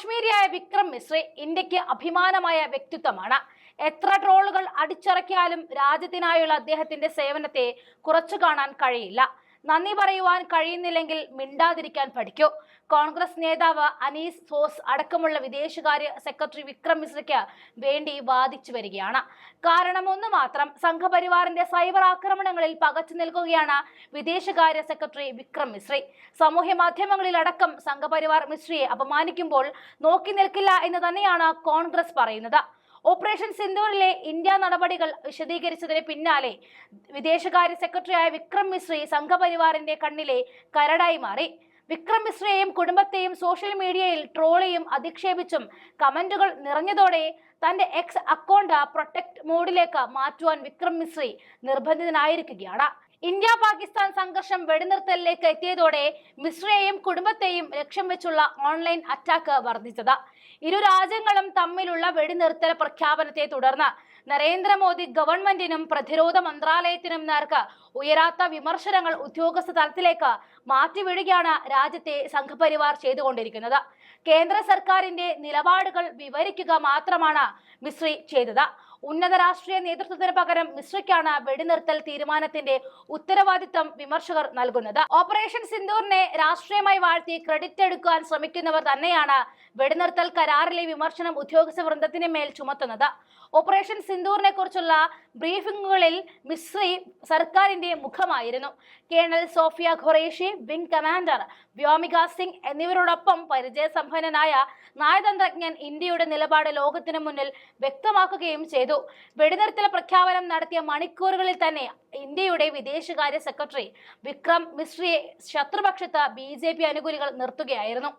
കാശ്മീരിയായ വിക്രം മിശ്രി ഇന്ത്യയ്ക്ക് അഭിമാനമായ വ്യക്തിത്വമാണ്. എത്ര ട്രോളുകൾ അടിച്ചിറക്കിയാലും രാജ്യത്തിനായുള്ള അദ്ദേഹത്തിന്റെ സേവനത്തെ കുറച്ചു കാണാൻ കഴിയില്ല. നന്ദി പറയുവാൻ കഴിയുന്നില്ലെങ്കിൽ മിണ്ടാതിരിക്കാൻ പഠിക്കൂ. കോൺഗ്രസ് നേതാവ് അനീസ് സോസ് അടക്കമുള്ള വിദേശകാര്യ സെക്രട്ടറി വിക്രം മിശ്രയ്ക്ക് വേണ്ടി വാദിച്ചു വരികയാണ്. കാരണമൊന്നു മാത്രം സംഘപരിവാറിന്റെ സൈബർ ആക്രമണങ്ങളിൽ പകച്ചു നിൽക്കുകയാണ് വിദേശകാര്യ സെക്രട്ടറി വിക്രം മിശ്രി. സാമൂഹ്യ മാധ്യമങ്ങളിലടക്കം സംഘപരിവാർ മിശ്രിയെ അപമാനിക്കുമ്പോൾ നോക്കി നിൽക്കില്ല എന്ന് തന്നെയാണ് കോൺഗ്രസ് പറയുന്നത്. ഓപ്പറേഷൻ സിന്ദൂറിലെ ഇന്ത്യ നടപടികൾ വിശദീകരിച്ചതിന് പിന്നാലെ വിദേശകാര്യ സെക്രട്ടറിയായ വിക്രം മിശ്രി സംഘപരിവാറിന്റെ കണ്ണിലെ കരടായി മാറി. വിക്രം മിശ്രയെയും കുടുംബത്തെയും സോഷ്യൽ മീഡിയയിൽ ട്രോളിയും അധിക്ഷേപിച്ചും കമന്റുകൾ നിറഞ്ഞതോടെ തന്റെ എക്സ് അക്കൗണ്ട് പ്രൊട്ടക്ട് മോഡിലേക്ക് മാറ്റുവാൻ വിക്രം മിശ്രി നിർബന്ധിതനായിരിക്കുകയാണ്. ഇന്ത്യ പാകിസ്ഥാൻ സംഘർഷം വെടിനിർത്തലിലേക്ക് എത്തിയതോടെ മിശ്രയെയും കുടുംബത്തെയും ലക്ഷ്യം വെച്ചുള്ള ഓൺലൈൻ അറ്റാക്ക് വർദ്ധിച്ചത്. ഇരു രാജ്യങ്ങളും തമ്മിലുള്ള വെടിനിർത്തൽ പ്രഖ്യാപനത്തെ തുടർന്ന് നരേന്ദ്രമോദി ഗവൺമെന്റിനും പ്രതിരോധ മന്ത്രാലയത്തിനും നേർക്ക് ഉയരാത്ത വിമർശനങ്ങൾ ഉദ്യോഗസ്ഥ തലത്തിലേക്ക് മാറ്റിവിടുകയാണ് രാജ്യത്തെ സംഘപരിവാർ ചെയ്തുകൊണ്ടിരിക്കുന്നത്. കേന്ദ്ര സർക്കാരിന്റെ നിലപാടുകൾ വിവരിക്കുക മാത്രമാണ് മിശ്രി ചെയ്തത്. ഉന്നത രാഷ്ട്രീയ നേതൃത്വത്തിന് പകരം മിശ്രയ്ക്കാണ് വെടിനിർത്തൽ തീരുമാനത്തിന്റെ ഉത്തരവാദിത്തം വിമർശകർ നൽകുന്നത്. ഓപ്പറേഷൻ സിന്ദൂറിനെ രാഷ്ട്രീയമായി വാഴ്ത്തി ക്രെഡിറ്റ് എടുക്കാൻ ശ്രമിക്കുന്നവർ തന്നെയാണ് വെടിനിർത്തൽ കരാറിലെ വിമർശനം ഉദ്യോഗസ്ഥ വൃന്ദത്തിന് മേൽ ചുമത്തുന്നത്. ഓപ്പറേഷൻ സിന്ദൂറിനെ കുറിച്ചുള്ള ബ്രീഫിംഗുകളിൽ മിശ്രി സർക്കാരിന്റെ മുഖമായിരുന്നു. Colonel Sofiya Qureshi wing commander Vyomika Singh എന്നിവരോടൊപ്പം പരിചയസമ്പന്നനായ നയതന്ത്രജ്ഞൻ ഇന്ത്യയുടെ നിലപാട് ലോകത്തിനു മുന്നിൽ വ്യക്തമാക്കുകയും ചെയ്തു. വെടിനിർത്തൽ പ്രഖ്യാപനം നടത്തിയ മണിക്കൂറുകളിൽ തന്നെ ഇന്ത്യയുടെ വിദേശകാര്യ സെക്രട്ടറി വിക്രം മിശ്രിയെ ശത്രുപക്ഷത്ത് ബി ജെ പി അനുകൂലികൾ നിർത്തുകയായിരുന്നു.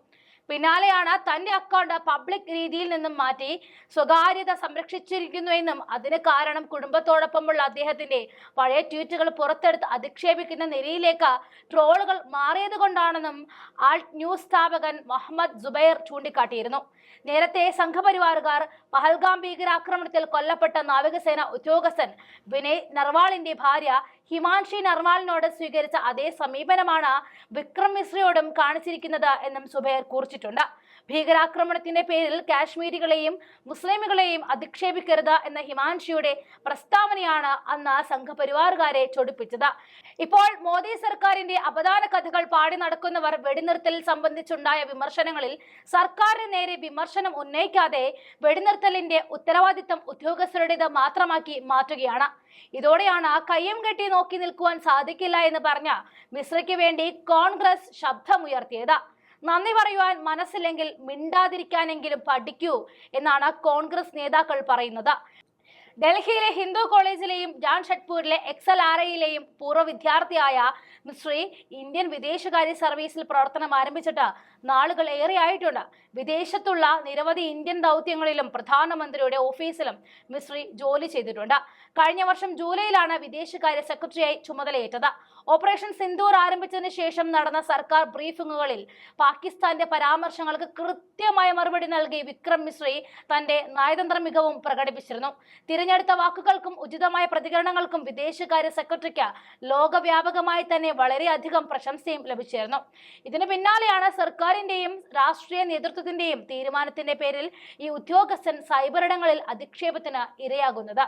പിന്നാലെയാണ് തന്റെ അക്കൗണ്ട് പബ്ലിക് രീതിയിൽ നിന്നും മാറ്റി സ്വകാര്യത സംരക്ഷിച്ചിരിക്കുന്നുവെന്നും അതിന് കാരണം കുടുംബത്തോടൊപ്പമുള്ള അദ്ദേഹത്തിന്റെ പഴയ ട്വീറ്റുകൾ പുറത്തെടുത്ത് അധിക്ഷേപിക്കുന്ന നിലയിലേക്ക് ട്രോളുകൾ മാറിയത് കൊണ്ടാണെന്നും ആൾട്ട് ന്യൂസ് സ്ഥാപകൻ മുഹമ്മദ് ജുബൈർ ചൂണ്ടിക്കാട്ടിയിരുന്നു. നേരത്തെ സംഘപരിവാറുകാർ പഹൽഗാം ഭീകരാക്രമണത്തിൽ കൊല്ലപ്പെട്ട നാവികസേന ഉദ്യോഗസ്ഥൻ വിനയ് നർവാളിന്റെ ഭാര്യ ഹിമാൻഷി നർവാളിനോട് സ്വീകരിച്ച അതേ സമീപനമാണ് വിക്രം മിശ്രയോടും കാണിച്ചിരിക്കുന്നത് എന്നും സുബൈർ കുറിച്ചിട്ടുണ്ട്. ഭീകരാക്രമണത്തിന്റെ പേരിൽ കാശ്മീരികളെയും മുസ്ലിമുകളെയും അധിക്ഷേപിക്കരുത് എന്ന ഹിമാൻഷിയുടെ പ്രസ്താവനയാണ് അന്ന് സംഘപരിവാറുകാരെ ചൊടിപ്പിച്ചത്. ഇപ്പോൾ മോദി സർക്കാരിന്റെ അപദാന കഥകൾ പാടി നടക്കുന്നവർ വെടിനിർത്തൽ സംബന്ധിച്ചുണ്ടായ വിമർശനങ്ങളിൽ സർക്കാരിന് നേരെ വിമർശനം ഉന്നയിക്കാതെ വെടിനിർത്തലിന്റെ ഉത്തരവാദിത്തം ഉദ്യോഗസ്ഥരുടേത് മാത്രമാക്കി മാറ്റുകയാണ്. ഇതോടെയാണ് കയ്യം കെട്ടി നോക്കി നിൽക്കുവാൻ സാധിക്കില്ല എന്ന് പറഞ്ഞ മിശ്രയ്ക്ക് വേണ്ടി കോൺഗ്രസ് ശബ്ദമുയർത്തിയത്. നന്ദി പറയുവാൻ മനസ്സില്ലെങ്കിൽ മിണ്ടാതിരിക്കാനെങ്കിലും പഠിക്കൂ എന്നാണ് കോൺഗ്രസ് നേതാക്കൾ പറയുന്നത്. ഡൽഹിയിലെ ഹിന്ദു കോളേജിലെയും ജാൻ ജാംഷഡ്പൂരിലെ എക്സൽ ആറയിലെയും പൂർവ വിദ്യാർത്ഥിയായ മിശ്രി ഇന്ത്യൻ വിദേശകാര്യ സർവീസിൽ പ്രവർത്തനം ആരംഭിച്ചിട്ട് നാളുകൾ ഏറെയായിട്ടുണ്ട്. വിദേശത്തുള്ള നിരവധി ഇന്ത്യൻ ദൗത്യങ്ങളിലും പ്രധാനമന്ത്രിയുടെ ഓഫീസിലും മിശ്രി ജോലി ചെയ്തിട്ടുണ്ട്. കഴിഞ്ഞ വർഷം ജൂലൈയിലാണ് വിദേശകാര്യ സെക്രട്ടറിയായി ചുമതലയേറ്റത്. ഓപ്പറേഷൻ സിന്ദൂർ ആരംഭിച്ചതിന് ശേഷം നടന്ന സർക്കാർ ബ്രീഫിങ്ങുകളിൽ പാകിസ്ഥാന്റെ പരാമർശങ്ങൾക്ക് കൃത്യമായ മറുപടി നൽകി വിക്രം മിശ്രി തന്റെ നയതന്ത്ര മികവും പ്രകടിപ്പിച്ചിരുന്നു. തിരഞ്ഞെടുത്ത വാക്കുകൾക്കും ഉചിതമായ പ്രതികരണങ്ങൾക്കും വിദേശകാര്യ സെക്രട്ടറിക്ക് ലോകവ്യാപകമായി തന്നെ വളരെയധികം പ്രശംസയും ലഭിച്ചിരുന്നു. ഇതിന് പിന്നാലെയാണ് സർക്കാരിന്റെയും രാഷ്ട്രീയ നേതൃത്വത്തിന്റെയും തീരുമാനത്തിന്റെ പേരിൽ ഈ ഉദ്യോഗസ്ഥൻ സൈബറിടങ്ങളിൽ അധിക്ഷേപത്തിന് ഇരയാകുന്നത്.